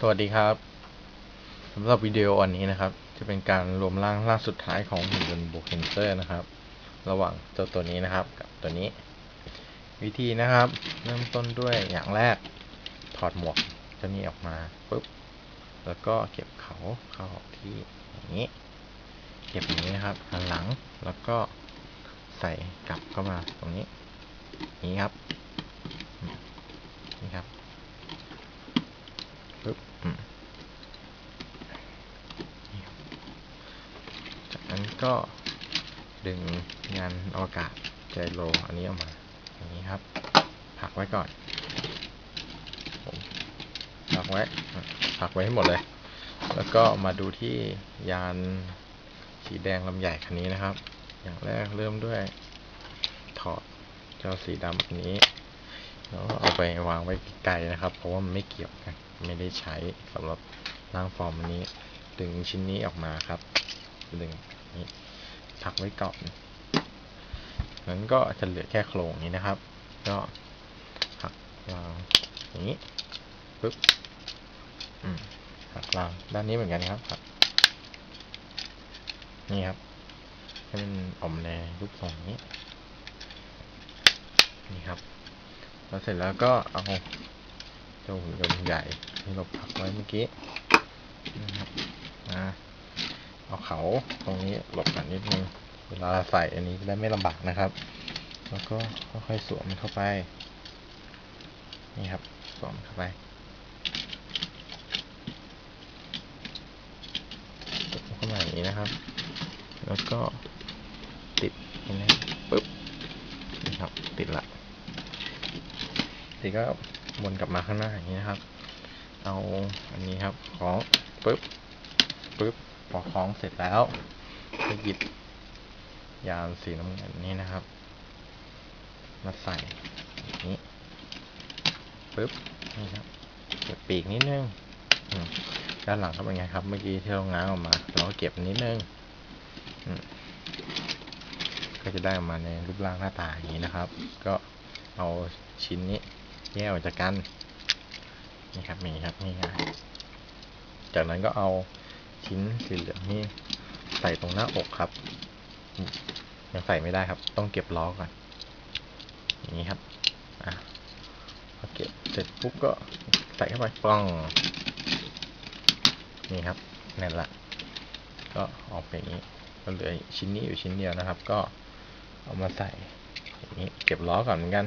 สวัสดีครับสำหรับวิดีโออันนี้นะครับ จะเป็นการรวมร่างร่างสุดท้ายของหุ่นยนต์บุกเฮนเซอร์นะครับ ระหว่างเจ้าตัวนี้นะครับ กับตัวนี้ วิธีนะครับ เริ่มต้นด้วยอย่างแรก ถอดหมวกเจ้านี้ออกมาปุ๊บแล้วก็เก็บเขาเข้าที่อย่างนี้ เก็บอย่างนี้นะครับหันหลังแล้วก็ใส่กลับเข้ามาตรงนี้อย่างนี้ครับนี่ครับนี่ครับ จากนั้นก็ดึงงานอวกาศไจโรอันนี้ออกมา อย่างนี้ครับ ผักไว้ก่อนผมผักไว้ ผักไว้ให้หมดเลย แล้วก็มาดูที่ยานสีแดงลำใหญ่คันนี้นะครับ อย่างแรกเริ่มด้วย ถอดเจ้าสีดำอันนี้แล้วก็เอาไปวางไว้ไกลนะครับ เพราะว่ามันไม่เกี่ยวกัน ไม่ได้ใช้สำหรับร่างฟอร์มอันนี้ ดึงชิ้นนี้ออกมาครับ ดึงนี้พักไว้ก่อนนั้นก็จะเหลือแค่โครงนี้นะครับ ก็หักวางอย่างนี้ปึ๊บอืมหักวางด้านนี้เหมือนกันครับหักนี่ครับให้มันออมาในรูปทรงนี้ นี่ครับ แล้วเสร็จแล้วก็เอา เจ้าหุ่นยนต์ใหญ่ที่เราพักไว้เมื่อกี้นะครับเอาเขาตรงนี้หลบกันนิดนึงเวลาใส่อันนี้จะได้ไม่ลำบากนะครับ แล้วก็ค่อยๆสวมมันเข้าไป นี่ครับสวมเข้าไปสวมเข้ามาอย่างนี้นะครับ แล้วก็ติดนี่นะปึ๊บนี่ครับติดละทีก็ วนกลับมาข้างหน้าอย่างนี้นะครับ เอาอันนี้ครับคล้องปึ๊บปึ๊บพอคล้องเสร็จแล้วก็หยิบยานสีน้ำเงินนี้นะครับ มาใส่อย่างนี้ปึ๊บนี่ครับเก็บปีกนิดนึงด้านหลังก็เป็นไงครับ เมื่อกี้ที่เราง้างออกมาเราก็เก็บนิดนึงก็จะได้ออกมาในรูปร่างหน้าตาอย่างนี้นะครับ ก็เอาชิ้นนี้ กออกจากกันนี่ครับนี่ครับนี่ง่ายจากนั้นก็เอาชิ้นสีเหลืองนี่ใส่ตรงหน้าอกครับยังใส่ไม่ได้ครับ ต้องเก็บล้อก่อนอย่างนี้ครับอะพอเก็บเสร็จปุ๊บก็ใส่เข้าไปป้องนี่ครับนั่นละก็ออกไปอย่างนี้ก็เหลือชิ้นนี้อยู่ชิ้นเดียวนะครับ ก็เอามาใส่อย่างนี้เก็บล้อก่อนเหมือนกัน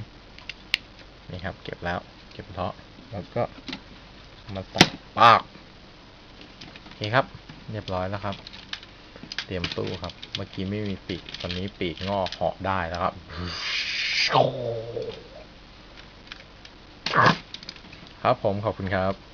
นี่ครับ เก็บแล้ว เก็บเลาะ แล้วก็มาตัดปาก โอเคครับ เรียบร้อยแล้วครับ เตรียมตู้ครับ เมื่อกี้ไม่มีปีก ตอนนี้ปีกงอกเหาะได้แล้วครับ ครับผมขอบคุณครับ